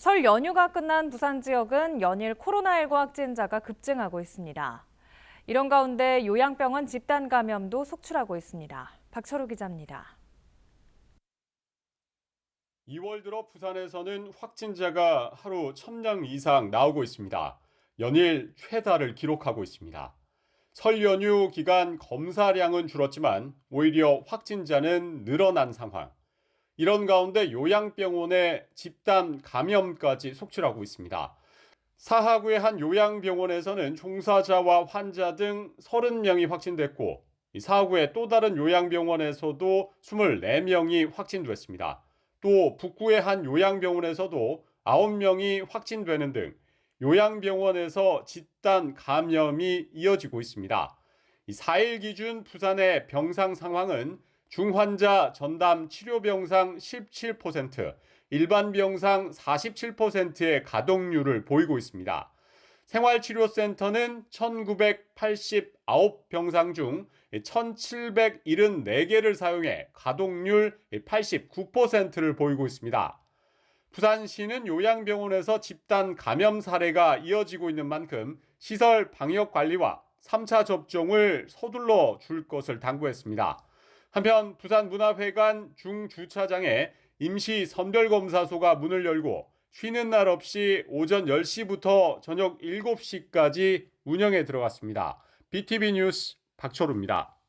설 연휴가 끝난 부산 지역은 연일 코로나19 확진자가 급증하고 있습니다. 이런 가운데 요양병원 집단 감염도 속출하고 있습니다. 박철우 기자입니다. 2월 들어 부산에서는 확진자가 하루 1000명 이상 나오고 있습니다. 연일 최다를 기록하고 있습니다. 설 연휴 기간 검사량은 줄었지만 오히려 확진자는 늘어난 상황. 이런 가운데 요양병원에 집단 감염까지 속출하고 있습니다. 사하구의 한 요양병원에서는 종사자와 환자 등 30명이 확진됐고 이 사하구의 또 다른 요양병원에서도 24명이 확진됐습니다. 또 북구의 한 요양병원에서도 9명이 확진되는 등 요양병원에서 집단 감염이 이어지고 있습니다. 이 4일 기준 부산의 병상 상황은 중환자 전담 치료 병상 17%, 일반 병상 47%의 가동률을 보이고 있습니다. 생활치료센터는 1989병상 중 1774개를 사용해 가동률 89%를 보이고 있습니다. 부산시는 요양병원에서 집단 감염 사례가 이어지고 있는 만큼 시설 방역 관리와 3차 접종을 서둘러 줄 것을 당부했습니다. 한편 부산문화회관 중주차장에 임시 선별검사소가 문을 열고 쉬는 날 없이 오전 10시부터 저녁 7시까지 운영에 들어갔습니다. BTV 뉴스 박철우입니다.